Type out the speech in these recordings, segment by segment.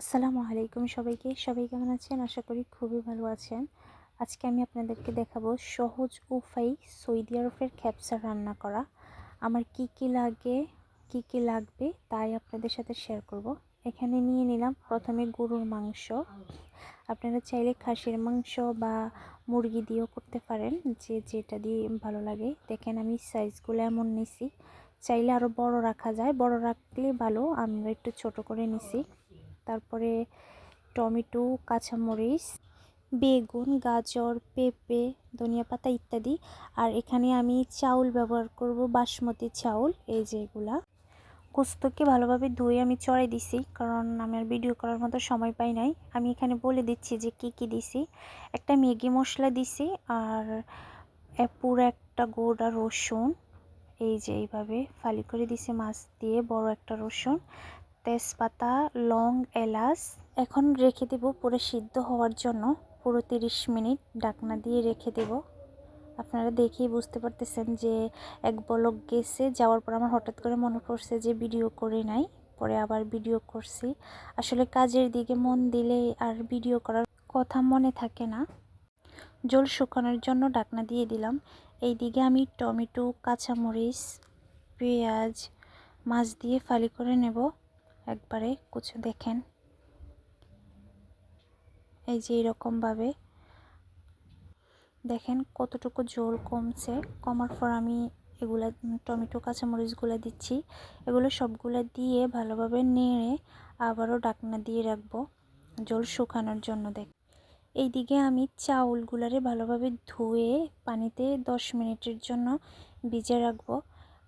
আসসালামু আলাইকুম সবাইকে। সবাই কেমন আছেন? আশা করি খুবই ভালো আছেন। আজকে আমি আপনাদেরকে দেখাবো সহজ উপায় সৌদি আরবের খ্যাপসা রান্না করা। আমার কি কি লাগে, কি কি লাগবে তাই আপনাদের সাথে শেয়ার করব। এখানে নিয়ে নিলাম প্রথমে গরুর মাংস। আপনারা চাইলে খাসির মাংস বা মুরগি দিয়েও করতে পারেন, যে যেটা দিয়ে ভালো লাগে। দেখেন আমি সাইজগুলো এমন নিছি। চাইলে আরও বড় রাখা যায়। বড় রাখলে ভালো আমরা একটু ছোট করে নিছি। তারপরে টমেটো, কাঁচামরিচ, বেগুন, গাজর, পেঁপে, ধনিয়া পাতা ইত্যাদি। আর এখানে আমি চাউল ব্যবহার করব, বাসমতি চাউল, এই যে এগুলা। গোস্তকে ভালোভাবে ধুয়ে আমি চড়াই দিছি, কারণ আমার ভিডিও করার মতো সময় পাই নাই। আমি এখানে বলে দিচ্ছি যে কি কি দিছি। একটা ম্যাগি মশলা দিছি, আর পুরো একটা গোড়া রসুন, এই যে এইভাবে ফালি করে দিছি মাছ দিয়ে, বড় একটা রসুন। তেজপাতা, লং, এলাচ। এখন রেখে দেব পুরো সিদ্ধ হওয়ার জন্য। পুরো তিরিশ মিনিট ডাকনা দিয়ে রেখে দেব। আপনারা দেখেই বুঝতে পারতেছেন যে এক বলক গেছে। যাওয়ার পর আমার হঠাৎ করে মনে পড়ছে যে ভিডিও করে নাই, পরে আবার ভিডিও করছি। আসলে কাজের দিকে মন দিলে আর ভিডিও করার কথা মনে থাকে না। জল শুকানোর জন্য ডাকনা দিয়ে দিলাম। এই দিকে আমি টমেটো, কাঁচামরিচ, পেঁয়াজ, মাছ দিয়ে ফালি করে নেব। একবারে কুচো দেখেন। এই যে এরকমভাবে। দেখেন কতটুকু জল কমছে। কমার পর আমি এগুলা, টমেটো, কাঁচামরিচগুলো দিচ্ছি। এগুলো সবগুলো দিয়ে ভালোভাবে নেড়ে আবারও ডাকনা দিয়ে রাখব জল শুকানোর জন্য দেখ। এইদিকে আমি চাউলগুলারে ভালোভাবে ধুয়ে পানিতে দশ মিনিটের জন্য ভিজে রাখব।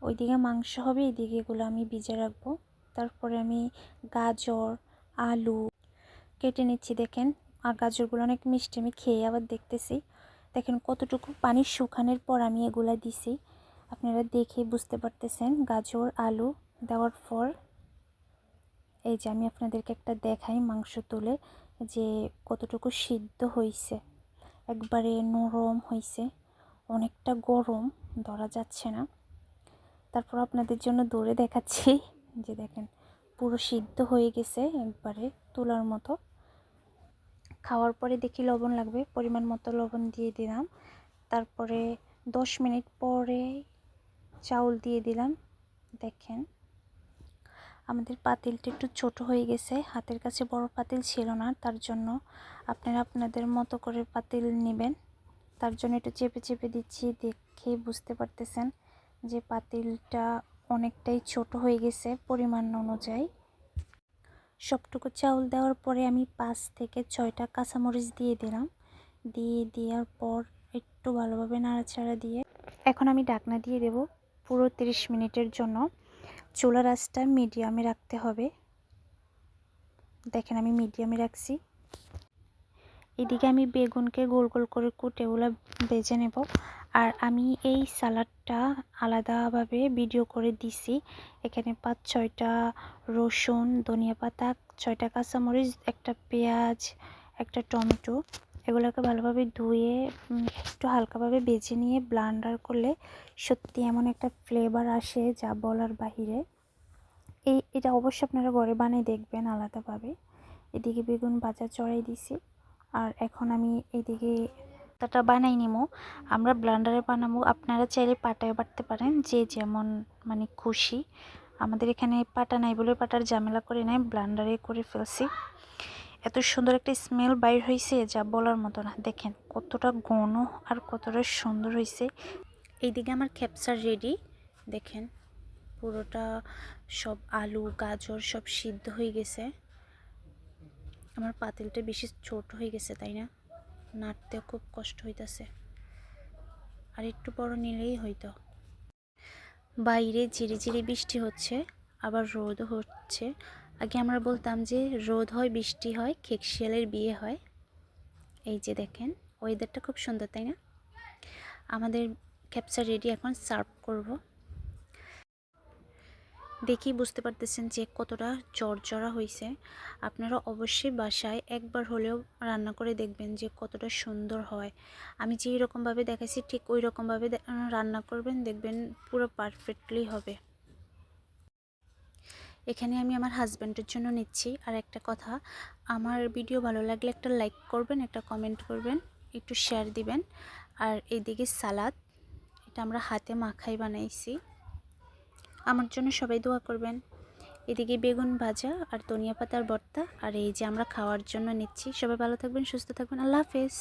ওইদিকে মাংস হবে এইদিকে এগুলো আমি ভিজে রাখব। তারপরে আমি গাজর, আলু কেটে নিচ্ছি, দেখেন। আর গাজরগুলো অনেক মিষ্টি, আমি খেয়ে আবার দেখতেছি। দেখেন কতটুকু পানি শুকানোর পর আমি এগুলা দিছি। আপনারা দেখে বুঝতে পারতেছেন, গাজর, আলু দেওয়ার পর এই যে আমি আপনাদেরকে একটা দেখাই মাংস তুলে, যে কতটুকু সিদ্ধ হয়েছে একবারে নরম হয়েছে অনেকটা গরম, ধরা যাচ্ছে না। তারপর আপনাদের জন্য দৌড়ে দেখাচ্ছি। যে দেখেন, পুরো সিদ্ধ হয়ে গেছে একবারে তুলার মতো। খাওয়ার পরে দেখি লবণ লাগবে, পরিমাণ মতো লবণ দিয়ে দিলাম। তারপরে দশ মিনিট পরে চাউল দিয়ে দিলাম। দেখেন, আমাদের পাতিলটা একটু ছোট হয়ে গেছে। হাতের কাছে বড় পাতিল ছিল না, তার জন্য আপনারা আপনাদের মতো করে পাতিল নেবেন। তার জন্য একটু চেপে চেপে দিচ্ছি, দেখে বুঝতে পারতেছেন যে পাতিলটা অনেকটাই ছোট হয়ে গেছে পরিমাণ অনুযায়ী। সবটুকু চাউল দেওয়ার পরে আমি পাঁচ থেকে ছয়টা কাঁচামরিচ দিয়ে দিলাম। দিয়ে দেওয়ার পর একটু ভালোভাবে নাড়াচাড়া দিয়ে এখন আমি ডাকনা দিয়ে দেব পুরো 30 মিনিটের জন্য। চুলার আঁচটা মিডিয়ামে রাখতে হবে। দেখেন আমি মিডিয়ামে রাখছি। এদিকে আমি বেগুনকে গোল গোল করে কুটে ওগুলো বেজে নেব। আর আমি এই সালাডটা আলাদাভাবে ভিডিও করে দিছি। এখানে পাঁচ, ছয়টা রসুন, ধনিয়া পাতা, ছয়টা কাঁচামরিচ, একটা পেঁয়াজ, একটা টমেটো, এগুলোকে ভালোভাবে ধুয়ে একটু হালকাভাবে বেজে নিয়ে ব্লান্ডার করলে সত্যি এমন একটা ফ্লেভার আসে যা বলার বাহিরে। এই, এটা অবশ্যই আপনারা ঘরে বানিয়ে দেখবেন আলাদাভাবে। এদিকে বেগুন বাজা চড়াই দিছি। আর এখন আমি এইদিকে পাতাটা বানাই নিমো। আমরা ব্লান্ডারে বানাবো। আপনারা চাইলে পাটায় বাটতে পারেন, যে যেমন মানে খুশি। আমাদের এখানে পাটা নাই বলে পাটার ঝামেলা করে নাই ব্লান্ডারে করে ফেলছি। এত সুন্দর একটা স্মেল বাইর হয়েছে যা বলার মতো না। দেখেন কতটা ঘন আর কতটা সুন্দর হয়েছে এইদিকে আমার খ্যাপসার রেডি দেখেন পুরোটা সব আলু, গাজর সব সিদ্ধ হয়ে গেছে। আমার পাতিলটা বেশি ছোট হয়ে গেছে, তাই না? নাড়তে খুব কষ্ট হইতাছে। আর একটু বড় নিলেই হইতো। বাইরে ঝিরি ঝিরি বৃষ্টি হচ্ছে, আবার রোদও হচ্ছে। আগে আমরা বলতাম যে রোদ হয়, বৃষ্টি হয়, খেকশিয়ালের বিয়ে হয়। এই যে দেখেন ওয়েদারটা খুব সুন্দর, তাই না? আমাদের ক্যাপচার রেডি এখন সার্ভ করব। দেখেই বুঝতে পারতেছেন যে কতটা জর্জরা হয়েছে আপনারা অবশ্যই বাসায় একবার হলেও রান্না করে দেখবেন যে কতটা সুন্দর হয়। আমি যেই রকমভাবে দেখাচ্ছি ঠিক ওই রকমভাবে রান্না করবেন, দেখবেন পুরো পারফেক্টলি হবে। এখানে আমি আমার হাজব্যান্ডের জন্য নিচ্ছি। আর একটা কথা, আমার ভিডিও ভালো লাগলে একটা লাইক করবেন, একটা কমেন্ট করবেন, একটু শেয়ার দিবেন। আর এইদিকে সালাদ, এটা আমরা হাতে মাখাই বানাইছি। আমার জন্য সবাই দোয়া করবেন। এদিকে বেগুন ভাজা আর ধনিয়া পাতার ভর্তা আর এই যে আমরা খাওয়ার জন্য নিচ্ছি। সবাই ভালো থাকবেন, সুস্থ থাকবেন। আল্লাহ হাফেজ।